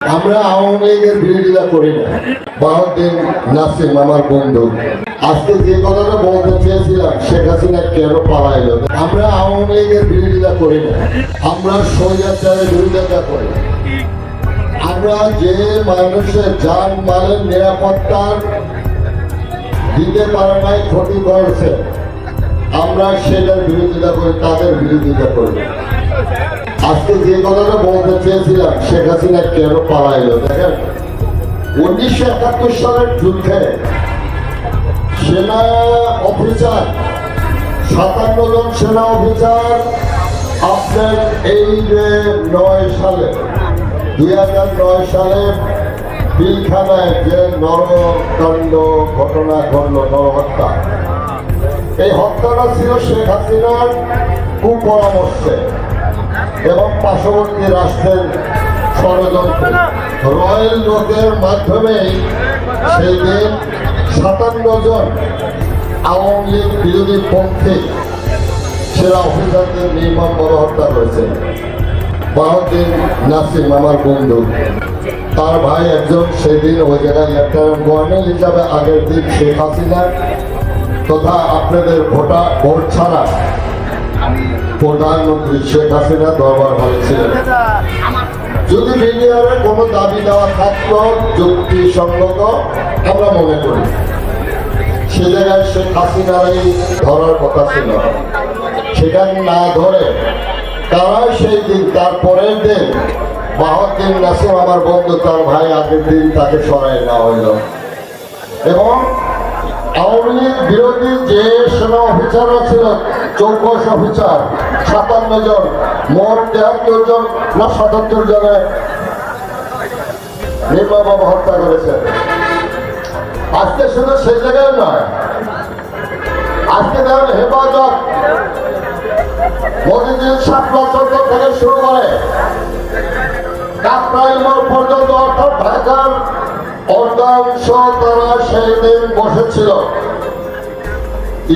আমরা আওয়ামী লীগের বিরোধিতা করি না। বাহাউদ্দিন নাসিম, আমার বন্ধু। আজকে যে কথাটা বলতে চেয়েছিলাম, শেখ হাসিনা কেন পালাইল? আমরা আওয়ামী লীগের বিরোধিতা করি না। আমরা স্বৈরাচারের বিরোধিতা করি আমরা যে মানুষের যান মালের নিরাপত্তার দিতে পারে নাই, ক্ষতি করেছে, আমরা সেটার বিরোধিতা করি, তাদের বিরোধিতা করি। আজকে যে কথাটা বলতে চেয়েছিলাম, শেখ হাসিনা কেন পালাইলো, দেখেন? উনিশশো একাত্তর সালের যুদ্ধে সেনা অফিসার, সাতান্ন জন সেনা অফিসার আপনার এই যে নয় সালে, দুই হাজার নয় সালে পিলখানায় যে নরকাণ্ড ঘটনা ঘটল, নরহত্যা। এই হত্যাটা ছিল শেখ হাসিনার কুপরামর্শে। এবং পার্শ্ববর্তী রাষ্ট্রের ষড়যন্ত্র। রয়্যাল নোটের মাধ্যমেই সেই দিন সাতান্ন জন আওয়ামী লীগ বিরোধী পক্ষে সেরা অফিসারদের নির্মম বড় হত্যা করেছে। বাহাউদ্দিন নাসিম, আমার বন্ধু। তার ভাই একজন সেদিন ওই জায়গায় লেফটেন্যান্ট গভর্নর হিসাবে আগের দিন শেখ হাসিনা তথা আপনাদের ভোটা, ভোট ছাড়া প্রধানমন্ত্রী শেখ হাসিনা দরবার হয়েছিলেন যদি মিডিয়ারে কোনো দাবি দেওয়া থাকতো যুক্তিসঙ্গত, আমরা মনে করি সে জায়গায় শেখ হাসিনারই ধরার কথা ছিল। সেখানে না ধরে তারা সেই দিন, তার পরের দিন বাহাদ্দিন নাসিম, আমার বন্ধু তার ভাই আগের দিন তাকে সরাই নেওয়া হইল এবং আওয়ামী লীগ বিরোধী যে সেনা চৌকশ অফিসার, সাতান্ন জন, মোট তেহাত্তর জন না সাতাত্তর জনে হত্যা করেছে। আজকে শুধু সেই জায়গায় নয়, আজকে দেখেন হেফাজত মোদীজির শাপলা চন্দ্র থেকে শুরু করে কাকরাইল পর্যন্ত অর্থাৎ ঢাকার অর্ধাংশ তারা সেই বসেছিল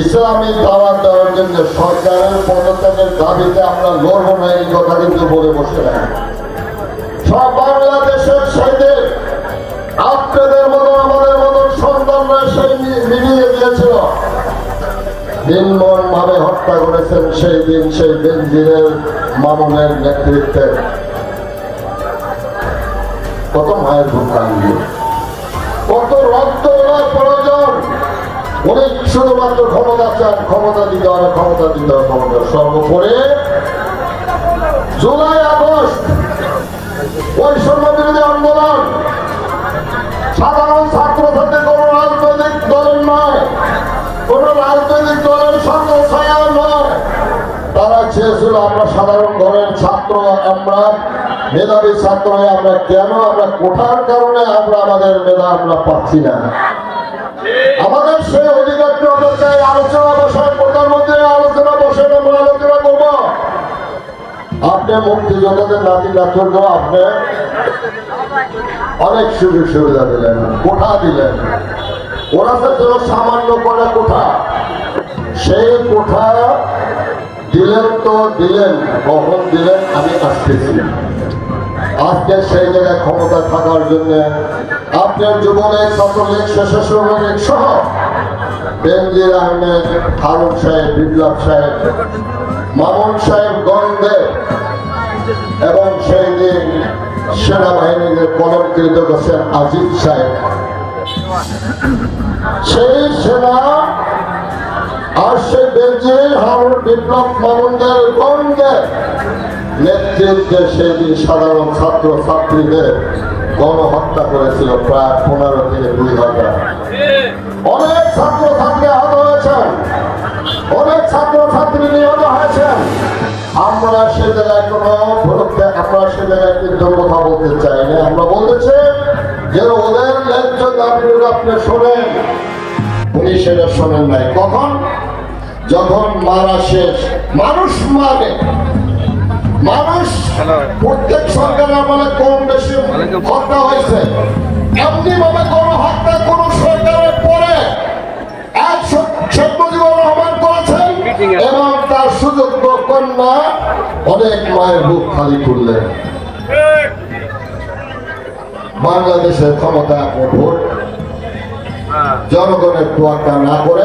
ইসলামী দাওয়াত দেওয়ার জন্য সরকারের পদত্যাগের দাবিতে আমরা লড়বো না, এই কথা কিন্তু বলে বসে না সব বাংলাদেশের সেই আপনাদের মতো, আমাদের মতো সন্তানরা সেই মিলিয়ে দিয়েছিল। নির্মম ভাবে হত্যা করেছেন সেই দিন, সেই বেনজিরের মামুনের নেতৃত্বে। কত মায়ের কান্দি কত রক্ত ওনার প্রয়োজন? উনি শুধুমাত্র ক্ষমতা চান, ক্ষমতা দিতে হবে, ক্ষমতা দিতে হবে, ক্ষমতা সর্বোপরি জুলাই, আগস্ট, বৈষম্য বিরোধী আন্দোলন। সাধারণ ছাত্র থেকে কোন রাজনৈতিক দলের নয়, কোন রাজনৈতিক দলের সঙ্গে ছায়া নয়। তারা চেয়েছিল, আমরা সাধারণ ঘরের ছাত্র, আমরা মেধাবী ছাত্র হয়ে আমরা কেন, আমরা কোঠার কারণে আমরা আমাদের মেধা আমরা পাচ্ছি না? আমাদের সেই অধিকারটি আমরা চাই আলোচনা বসায় প্রধানমন্ত্রী আলোচনা বসে আমরা আলোচনা করব। আপনি মুক্তিযোদ্ধাদের নাতি নাতুর্য আপনি অনেক সুযোগ সুবিধা দিলেন, কোঠা দিলেন। ওরা তো সামান্য করে কোঠা। সেই কোঠা দিলেন তো দিলেন, কখন দিলেন, আমি আসতেছি আজকে সেই জায়গায় ক্ষমতা থাকার জন্য আপনার যুবলীগ ছাত্রলীগ স্বেচ্ছাসেবক সহ বেনজির আহমেদ, হারুন সাহেব, বিপ্লব সাহেব, মামুন সাহেব গন্ধে এবং সেই দিন সেনাবাহিনীকে কলঙ্কিত করছেন আজিজ সাহেব। সেই সেনা আর সেই বেঞ্জির হারুন, বিপ্লব, মামুনদের গন্ধে নেতৃত্বে সেদিন সাধারণ ছাত্র ছাত্রীদের গণহত্যা করেছিল প্রায় পনেরো থেকে দুই হাজার। অনেক ছাত্র ছাত্রী আহত হয়েছেন। অনেক ছাত্র ছাত্রী নিহত হয়েছেন। আমরা সে জায়গায় কোনো আমরা সে জায়গায় কিন্তু কথা বলতে চাই না। আমরা বলতেছি যে ওদের ন্যায্য দাবিগুলো আপনি শোনেন। সেটা শোনেন নাই। কখন? যখন মারা শেষ। মানুষ মানে মানুষ প্রত্যেক সরকারের আমলে কম বেশি হত্যা হয়েছে। এমনি ভাবে কোন হত্যা কোন সরকারের পরে এক শেখ মুজিবুর রহমান করেছেন এবং তার সুযোগ্য কন্যা অনেক মায়ের বুক খালি করলেন। বাংলাদেশের ক্ষমতা আপনি ভোট। জনগণের তোয়াক্কা না করে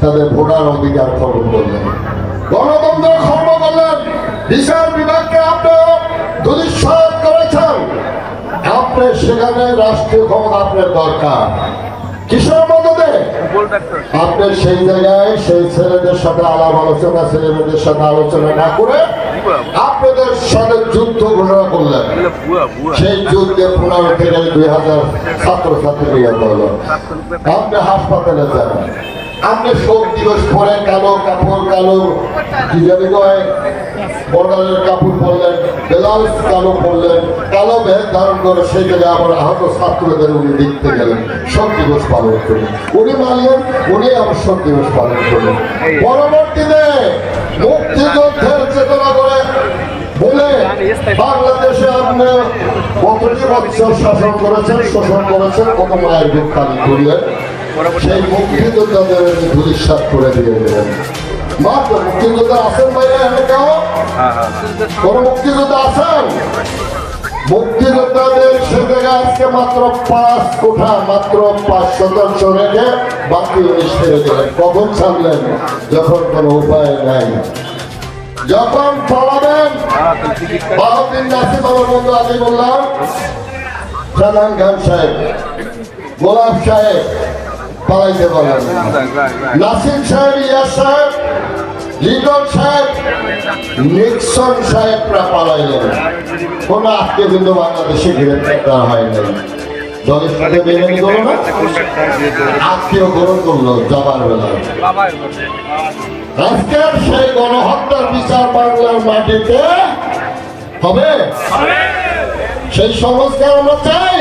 তাদের ভোটার অধিকার খর্ব করলেন। গণতন্ত্র খর্ব করলেন বিচার বিভাগকে আপনি দুরিশ্বাস করেছেন। আপনি সেখানে রাষ্ট্রীয় ক্ষমতা আপনার দরকার। কিসের মদতে আপনি সেই জায়গায় সেই ছেলেদের সাথে আলাপ আলোচনা, ছেলেমেয়েদের সাথে আলোচনা না করে আপনাদের সাথে যুদ্ধ ঘোষণা করলেন। সেই যুদ্ধে পনেরো থেকে দুই হাজার ছাত্রছাত্রী নিহত হলো। আপনি হাসপাতালে যান। আপনি শোক দিবস পরে কালো কাপড়, কালো কি জানি কয়? বর্ডারের কাপড় পরলেন ব্লাউজ কালো পরলেন, কালো ব্যাগ ধারণ করে সেই জায়গায় আবার আহত ছাত্রদের উনি দেখতে গেলেন। শোক দিবস পালন করলেন। উনি মানলেন, উনি আবার শোক দিবস পালন করলেন। পরবর্তীতে মুক্তিযুদ্ধের চেতনা করে বলে বাংলাদেশে আপনি কতটি বছর শাসন করেছেন, শোষণ করেছেন, কত মায়ের খালি করলেন সেই মুক্তিযোদ্ধাদের ধুলিশ্বাস করে দিয়ে দিলেন মাত্র মুক্তিযোদ্ধা আছেন বাইরে এখানে কেউ কোন মুক্তিযোদ্ধা আছেন মুক্তিযোদ্ধাদের সে জায়গায় আজকে মাত্র পাঁচ কোঠা মাত্র পাঁচ শতাংশ রেখে বাকি উনিশ ছেড়ে দিলেন। কখন ছাড়লেন? যখন কোনো উপায় নাই। যখন পালাবেন বাহাদিন নাসিম আমার বন্ধু আগে বললাম সালাম খান সাহেব গোলাপ সাহেব পালাইতে বলেন নাসিম সাহেব ইয়াস সাহেব লিটন সাহেব নিক্সন সাহেবরা পালাইলেন। কোন আজকে কিন্তু বাংলাদেশে গ্রেপ্তার হয় নাই। দলের সাথে নিল না। আত্মীয় গ্রহণ করল জবার বেলায় আজকের সেই গণহত্যার বিচার বাংলার মাটিতে হবে। সেই সংস্কার আমরা চাই।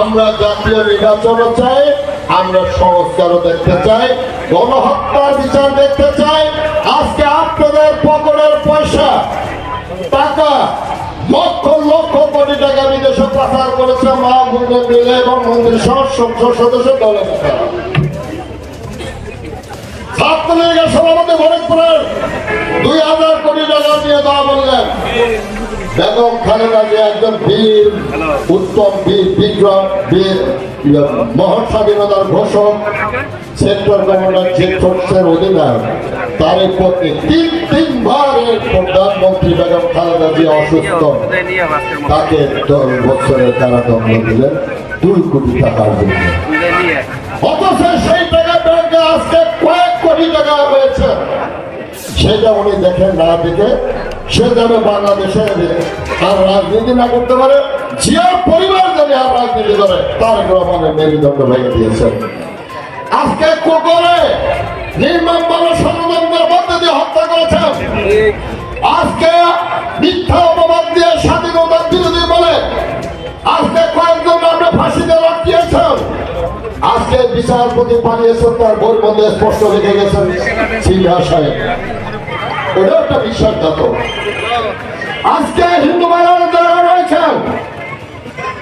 আমরা জাতীয় নির্বাচনও চাই। আমরা সংস্কারও দেখতে চাই, গণহত্যার বিচার দেখতে চাই আজকে আপনাদের পকেটের পয়সা, টাকা, লক্ষ লক্ষ কোটি টাকা বিদেশে পাচার করেছে মা গুন্ড মিলে এবং মন্ত্রী সদস্য দলের। ছাত্রলীগের সভাপতি ফরিদপুরের দুই হাজার কোটি টাকা নিয়ে দেওয়া বললেন বেগম খালেদা যে একজন বীর উত্তম বীর বিক্রম বীর ইয়ে, মহৎ স্বাধীনতার ঘোষক সেক্টর কমান্ডার ফোর্সের অধিনায়ক তার এই পত্নী তিন তিনবার প্রধানমন্ত্রী বেগম খালেদা যে অসুস্থ। তাকে দশ বছরের কারাদণ্ড দিলেন দুই কোটি টাকার জন্য। অথচ সেই টাকা ব্যাংকে আজকে কয়েক কোটি টাকা হয়েছে সেটা উনি দেখেন না দেখে সে যেন বাংলাদেশে আর রাজনীতি না করতে পারে জিয়ার পরিবার যদি আর রাজনীতি করে, তার রহমানের মেরুদণ্ড ভেঙে দিয়েছেন আজকে কোকরে নির্মাণ মানুষ ষড়যন্ত্রের মধ্যে দিয়ে হত্যা করেছেন আজকে মিথ্যা অপবাদ দিয়ে স্বাধীনতার বিরোধী বলে আজকে কয়েকজন আমরা ফাঁসিতে রাখিয়েছেন আজকে বিচারপতি পালিয়েছেন তার বই মধ্যে স্পষ্ট লিখে গেছেন সিনহা সাহেব ওটা একটা বিশ্বাসঘাত আজকে হিন্দু বাঙালি যারা রয়েছেন,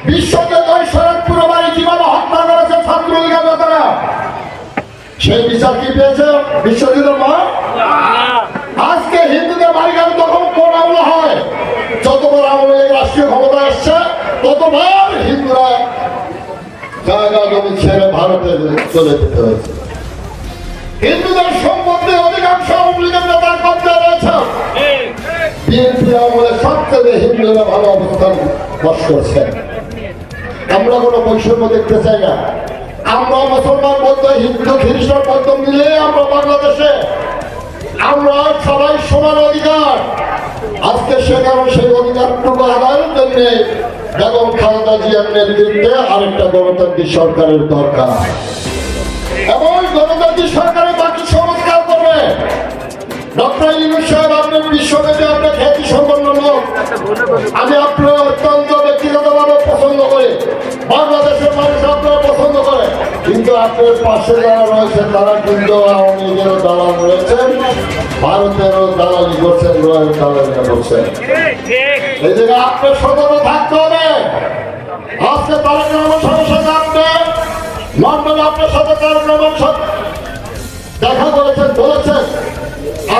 বিশ্বকে শরৎপুর বাড়ি কীভাবে হত্যা করেছে ছাত্রলীগের নেতারা। সেই বিচার কি পেয়েছে বিশ্বজিতের মা আজকে হিন্দুদের বাড়িঘর তখন কোন আমলা হয়? যতবার আমলে রাষ্ট্রীয় ক্ষমতা আসছে ততবার হিন্দুরা জায়গা জমি ছেড়ে ভারতে চলে যেতে হয়েছে। হিন্দুদের সম্পত্তি অধিকাংশ আওয়ামী লীগের নেতার কবজা রয়েছে বিএনপি আমলে সবচেয়ে হিন্দুরা ভালো অবস্থান করছে। জন্য আরেকটা গণতান্ত্রিক সরকারের দরকার। এবং গণতান্ত্রিক সরকারের বাকি সংস্কার করবে। ডক্টর ইউনুস সাহেব আপনার খ্যাতি সম্পন্ন লোক, আমি আপনার অত্যন্ত ব্যক্তিগতভাবে পছন্দ করি। বাংলাদেশের পছন্দ করে। কিন্তু আপনার পাশে যারা রয়েছে তারা কিন্তু আওয়ামী লীগেরও রয়েছেন, ভারতেরও দালালি করছেন রয়েল দালালি করছেন। এই জায়গায় আপনার সতর্ক থাকতে হবে। আজকে রহমান সাথে আপনি লন্ডনে আপনার সাথে সাথে দেখা করেছেন, বলেছেন,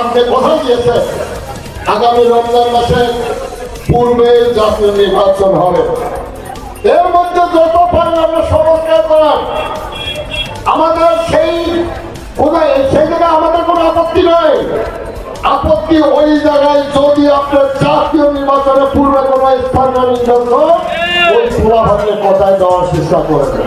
আপনি কথা দিয়েছেন। আগামী রমজান মাসে পূর্বে জাতীয় নির্বাচন হবে। এর মধ্যে যত পারি আমরা সংস্কার করার। আমাদের সেই কোথায়? সেই জায়গায় আমাদের কোনো আপত্তি নয় আপত্তি ওই জায়গায় যদি আপনার জাতীয় নির্বাচনের পূর্বে কোনো স্থানীয় নির্বাচন, ওই সুরাভাগের কথায় দেওয়ার চেষ্টা করেছে